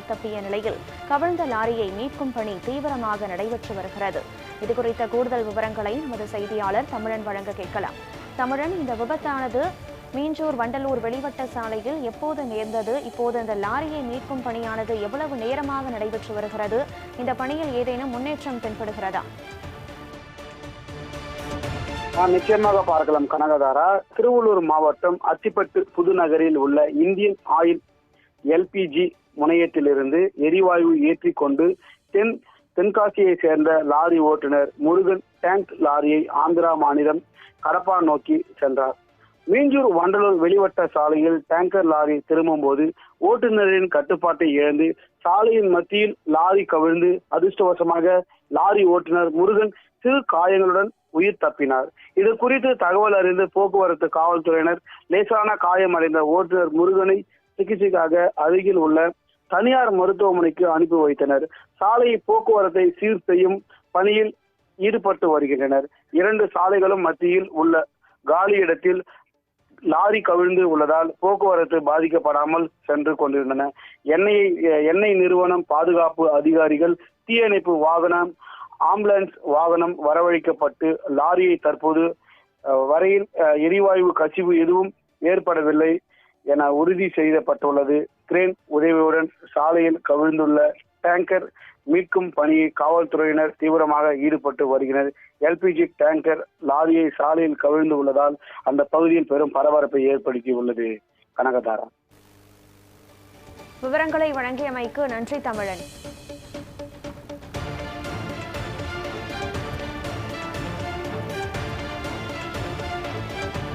தப்பிய நிலையில் கவிழ்ந்த லாரியை மீட்கும் பணி தீவிரமாக நடைபெற்று வருகிறது. இதுகுறித்த கூடுதல் விவரங்களை நமது செய்தியாளர் தமிழன் வழங்க கேட்கலாம். தமிழன் இந்த விபத்தானது மீஞ்சூர் வண்டலூர் வெளிவட்ட சாலையில் எப்போது நேர்ந்தது? இப்போது இந்த லாரியை மீட்கும் பணியானது எவ்வளவு நேரமாக நடைபெற்று வருகிறது? இந்த பணியில் ஏதேனும் முன்னேற்றம் தென்படுகிறதா? நிச்சயமாக பார்க்கலாம் கனகதாரா. திருவள்ளூர் மாவட்டம் அத்திப்பட்டு புதுநகரில் உள்ள இந்தியன் ஆயில் எல்பிஜி முனையத்திலிருந்து எரிவாயு ஏற்றி கொண்டு தென் தென்காசியை சேர்ந்த லாரி ஓட்டுநர் முருகன் டேங்க் லாரியை ஆந்திரா மாநிலம் கடப்பா நோக்கி சென்றார். மீஞ்சூர் வண்டலூர் வெளிவட்ட சாலையில் டேங்கர் லாரி திரும்பும்போது ஓட்டுநரின் கட்டுப்பாட்டை இழந்து சாலையின் மத்தியில் லாரி கவிழ்ந்து அதிர்ஷ்டவசமாக லாரி ஓட்டுநர் முருகன் சிறு காயங்களுடன் உயிர் தப்பினார். இது குறித்து தகவல் அறிந்து போக்குவரத்து காவல்துறையினர் லேசான காயமடைந்த ஓட்டுநர் முருகனை சிகிச்சைக்காக அருகில் உள்ள தனியார் மருத்துவமனைக்கு அனுப்பி வைத்தனர். சாலை போக்குவரத்தை சீர் செய்யும் பணியில் ஈடுபட்டு வருகின்றனர். இரண்டு சாலைகளும் மத்தியில் உள்ள காலி இடத்தில் லாரி கவிழ்ந்து உள்ளதால் போக்குவரத்து பாதிக்கப்படாமல் சென்று கொண்டிருந்தன. எண்ணெய் எண்ணெய் நிறுவனம் பாதுகாப்பு அதிகாரிகள் தீயணைப்பு வாகனம் ஆம்புலன்ஸ் வாகனம் வரவழைக்கப்பட்டு லாரியை தற்போது அஹ், வரையில் அஹ், எரிவாயு கசிவு எதுவும் ஏற்படவில்லை. என உறுதி செய்யப்பட்டுள்ளது கிரேன் உதவியுடன் சாலையில் கவிழ்ந்துள்ள டேங்கர் மீட்கும் பணியை காவல்துறையினர் தீவிரமாக ஈடுபட்டு வருகின்றனர் எல்பிஜி டேங்கர் லாரியை சாலையில் கவிழ்ந்து உள்ளதால் அந்த பகுதியில் பெரும் பரபரப்பை ஏற்படுத்தியுள்ளது. கனகதாரா. விவரங்களை வழங்கியமைக்கு நன்றி தமிழன்.